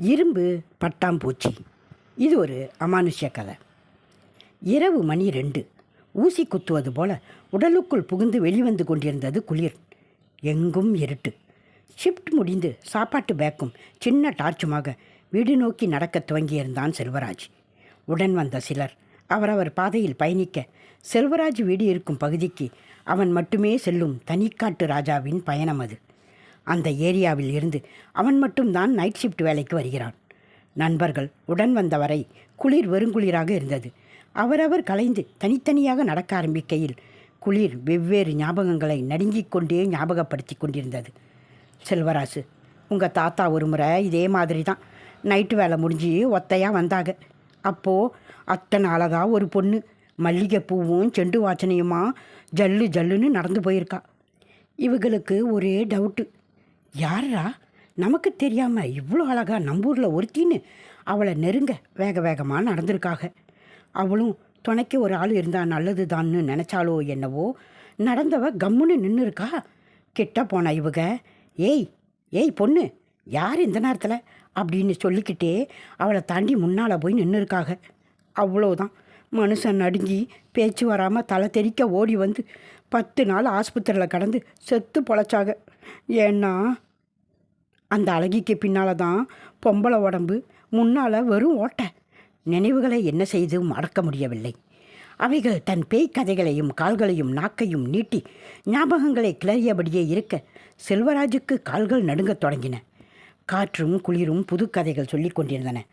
இரும்பு பட்டாம்பூச்சி இது ஒரு அமானுஷ்ய கதை. இரவு மணி ரெண்டு. ஊசி குத்துவது போல உடலுக்குள் புகுந்து வெளிவந்து கொண்டிருந்தது குளிர். எங்கும் இருட்டு. ஷிஃப்ட் முடிந்து சாப்பாட்டு பேக்கும் சின்ன டார்ச்சுமாக வீடு நோக்கி நடக்கத் துவங்கியிருந்தான் செல்வராஜ். உடன் வந்த சிலர் அவரவர் பாதையில் பயணிக்க செல்வராஜ் வீடு இருக்கும் பகுதிக்கு அவன் மட்டுமே செல்லும் தனிக்காட்டு ராஜாவின் பயணம் அது. அந்த ஏரியாவில் இருந்து அவன் மட்டும்தான் நைட் ஷிஃப்ட் வேலைக்கு வருகிறான். நண்பர்கள் உடன் வந்தவரை குளிர் வெறுங்குளிராக இருந்தது. அவரவர் கலைந்து தனித்தனியாக நடக்க ஆரம்பிக்கையில் குளிர் வெவ்வேறு ஞாபகங்களை நடுங்கிக் கொண்டே ஞாபகப்படுத்தி கொண்டிருந்தது. செல்வராசு உங்கள் தாத்தா ஒரு முறை இதே மாதிரி தான் நைட்டு வேலை முடிஞ்சு ஒத்தையாக வந்தாங்க அப்போது அத்தனை அழகாக ஒரு பொண்ணு மல்லிகைப்பூவும் செண்டு வாசனையுமா ஜல்லு ஜல்லுன்னு நடந்து போயிருக்கா. இவங்களுக்கு ஒரே டவுட்டு யாரா நமக்கு தெரியாமல் இவ்வளோ அழகா நம்பூரில் ஒருத்தின்னு அவளை நெருங்க வேக வேகமாக நடந்திருக்காக. அவளும் துணைக்கு ஒரு ஆள் இருந்தா நல்லது தான்னு நினச்சாலோ என்னவோ நடந்தவ கம்முன்னு நின்று இருக்கா கிட்ட போனா இவங்க ஏய் ஏய் பொண்ணு யார் இந்த நேரத்தில்? அப்படின்னு சொல்லிக்கிட்டே அவளை தாண்டி முன்னால் போய் நின்று இருக்காக அவ்வளோதான். மனுஷன் நடுங்கி பேச்சு வராமல் தலை தெறிக்க ஓடி வந்து பத்து நாள் ஆஸ்பத்திரியில் கடந்து செத்து பொழைச்சாக. ஏன்னா அந்த அழகிக்கு பின்னால் தான் பொம்பளை உடம்பு முன்னால் வெறும் ஓட்டை. நினைவுகளை என்ன செய்து மறக்க முடியவில்லை. அவைகள் தன் பேய் கதைகளையும் கால்களையும் நாக்கையும் நீட்டி ஞாபகங்களை கிளறியபடியே இருக்க செல்வராஜுக்கு கால்கள் நடுங்கத் தொடங்கின. காற்றும் குளிரும் புது கதைகள் சொல்லிக் கொண்டிருந்தன.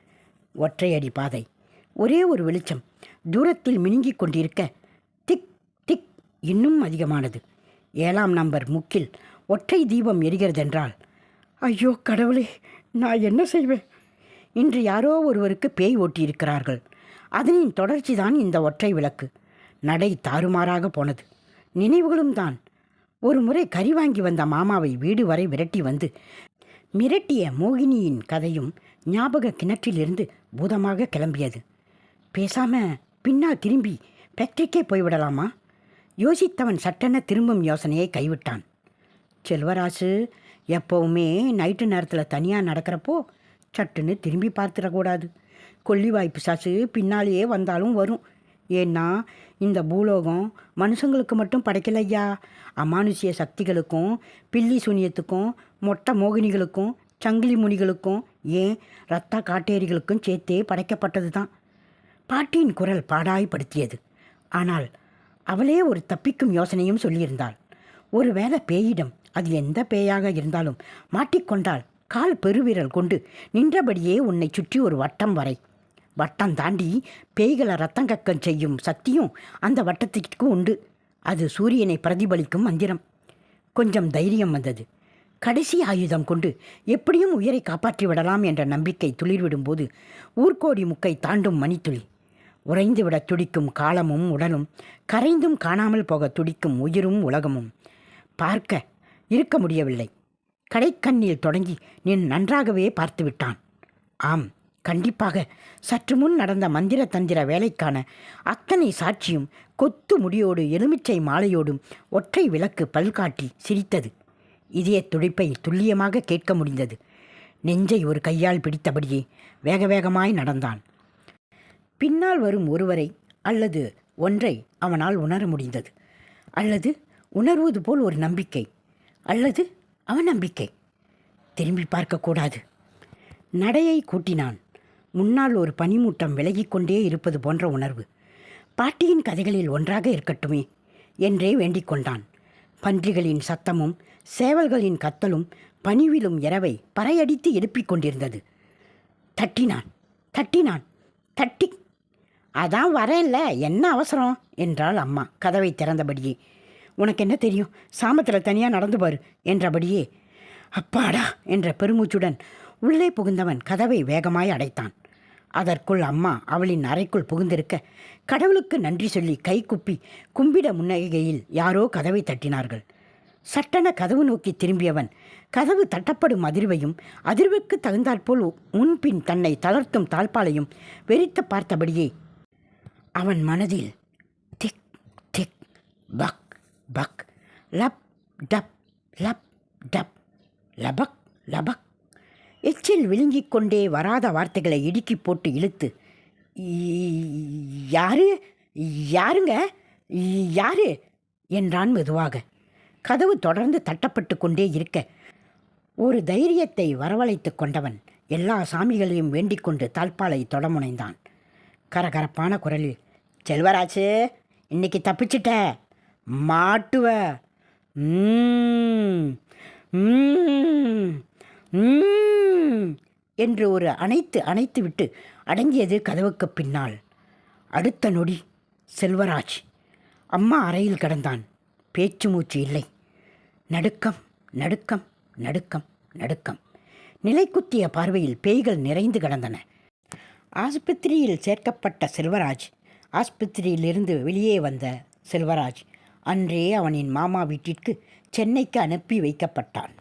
ஒற்றையடி பாதை. ஒரே ஒரு வெளிச்சம். தூரத்தில் மினுங்கிக் கொண்டிருக்க திக் திக் இன்னும் அதிகமானது. ஏழாம் நம்பர் முக்கில் ஒற்றை தீபம் எரிகிறதென்றால் ஐயோ கடவுளே நான் என்ன செய்வேன்? இன்று யாரோ ஒருவருக்கு பேய் ஓட்டியிருக்கிறார்கள். அதனின் தொடர்ச்சி தான் இந்த ஒற்றை விளக்கு. நடை தாறுமாறாக போனது. நினைவுகளும் தான். ஒரு முறை கறி வாங்கி வந்த மாமாவை வீடு வரை விரட்டி வந்து மிரட்டிய மோகினியின் கதையும் ஞாபக கிணற்றிலிருந்து பூதமாக கிளம்பியது. பேசாம பின்னால் திரும்பி ஃபேக்டரிக்கே போய்விடலாமா யோசித்தவன் சட்டென திரும்பும் யோசனையை கைவிட்டான். செல்வராசு எப்போவுமே நைட்டு நேரத்தில் தனியாக நடக்கிறப்போ சட்டுன்னு திரும்பி பார்த்துடக்கூடாது கொல்லிவாய் பிசாசு பின்னாலேயே வந்தாலும் வரும். ஏன்னா இந்த பூலோகம் மனுஷங்களுக்கு மட்டும் படைக்கலையா? அமானுஷிய சக்திகளுக்கும் பில்லி சூனியத்துக்கும் மொட்டை மோகினிகளுக்கும் சங்கிலி முனிகளுக்கும் ஏன் ரத்த காட்டேரிகளுக்கும் சேர்த்தே படைக்கப்பட்டது தான். பாட்டியின் குரல் பாடாய்படுத்தியது ஆனால் அவளே ஒரு தப்பிக்கும் யோசனையும் சொல்லியிருந்தாள். ஒருவேளை பேயிடம் அது எந்த பேயாக இருந்தாலும் மாட்டிக்கொண்டால் கால் பெருவிரல் கொண்டு நின்றபடியே உன்னை சுற்றி ஒரு வட்டம் வரை. வட்டம் தாண்டி பேய்களை ரத்தங்கக்கம் செய்யும் சக்தியும் அந்த வட்டத்திற்கு உண்டு. அது சூரியனை பிரதிபலிக்கும் மந்திரம். கொஞ்சம் தைரியம் வந்தது. கடைசி ஆயுதம் கொண்டு எப்படியும் உயிரை காப்பாற்றி விடலாம் என்ற நம்பிக்கை துளிர்விடும்போது ஊர்கோடி முக்கை தாண்டும் மணித்துளி. உறைந்துவிட துடிக்கும் காலமும் உடலும் கரைந்தும் காணாமல் போக துடிக்கும் உயிரும் உலகமும். பார்க்க இருக்க முடியவில்லை. கடைக்கண்ணில் தொடங்கி நீ நன்றாகவே பார்த்து விட்டான் ஆம் கண்டிப்பாக. சற்று முன் நடந்த மந்திர தந்திர வேலைக்கான அத்தனை சாட்சியும் கொத்து முடியோடு எலுமிச்சை மாலையோடும் ஒற்றை விளக்கு பல்காட்டி சிரித்தது. இதய துடிப்பை துல்லியமாக கேட்க முடிந்தது. நெஞ்சை ஒரு கையால் பிடித்தபடியே வேக வேகமாய் நடந்தான். பின்னால் வரும் ஒருவரை அல்லது ஒன்றை அவனால் உணர முடிந்தது. அல்லது உணர்வது போல் ஒரு நம்பிக்கை. அல்லது அவநம்பிக்கை. திரும்பி பார்க்கக்கூடாது. நடையை கூட்டினான். முன்னால் ஒரு பனிமூட்டம் விலகிக்கொண்டே இருப்பது போன்ற உணர்வு. பாட்டியின் கதைகளில் ஒன்றாக இருக்கட்டுமே என்றே வேண்டிக் கொண்டான். பன்றிகளின் சத்தமும் சேவல்களின் கத்தலும் பணிவிலும் இரவை பறையடித்து எழுப்பிக் கொண்டிருந்தது. தட்டினான் தட்டினான் தட்டி. அதான் வரேன்ல என்ன அவசரம்? என்றாள் அம்மா கதவை திறந்தபடியே. உனக்கு என்ன தெரியும்? சாமத்தில் தனியாக நடந்து பாரு என்றபடியே அப்பாடா என்ற பெருமூச்சுடன் உள்ளே புகுந்தவன் கதவை வேகமாய் அடைத்தான். அதற்குள் அம்மா அவளின் அறைக்குள் புகுந்திருக்க கடவுளுக்கு நன்றி சொல்லி கை குப்பி கும்பிட முன்னகையில் யாரோ கதவை தட்டினார்கள். சட்டென கதவு நோக்கி திரும்பியவன் கதவு தட்டப்படும் அதிர்வையும் அதிர்வுக்கு தகுந்தாற்போல் முன்பின் தன்னை தளர்த்தும் தாழ்பாலையும் வெறித்து பார்த்தபடியே அவன் மனதில் திக் திக் பக் பக் லப் டப் லப் டப் லபக் லபக் எச்சில் விழுங்கிக் கொண்டே வராத வார்த்தைகளை இடுக்கி போட்டு இழுத்து யாரு? யாருங்க? யாரு? என்றான் மெதுவாக. கதவு தொடர்ந்து தட்டப்பட்டு கொண்டே இருக்க ஒரு தைரியத்தை வரவழைத்து கொண்டவன் எல்லா சாமிகளையும் வேண்டிக் கொண்டு தாழ்பாலை தொடமுனைந்தான். கரகரப்பான குரலில் செல்வராஜு இன்னைக்கு தப்பிச்சிட்ட. மாட்டுவ. என்று ஒரு அணைத்து அணைத்து விட்டு அடங்கியது கதவுக்கு பின்னால். அடுத்த நொடி செல்வராஜ். அம்மா அறையில் கிடந்தான். பேச்சு மூச்சு இல்லை. நடுக்கம் நடுக்கம் நடுக்கம் நடுக்கம். நிலைக்குத்திய பார்வையில் பேய்கள் நிறைந்து கிடந்தன. ஆஸ்பத்திரியில் சேர்க்கப்பட்ட செல்வராஜ் ஆஸ்பத்திரியிலிருந்து வெளியே வந்த செல்வராஜ் அன்றே அவனின் மாமா வீட்டிற்கு சென்னைக்கு அனுப்பி வைக்கப்பட்டான்.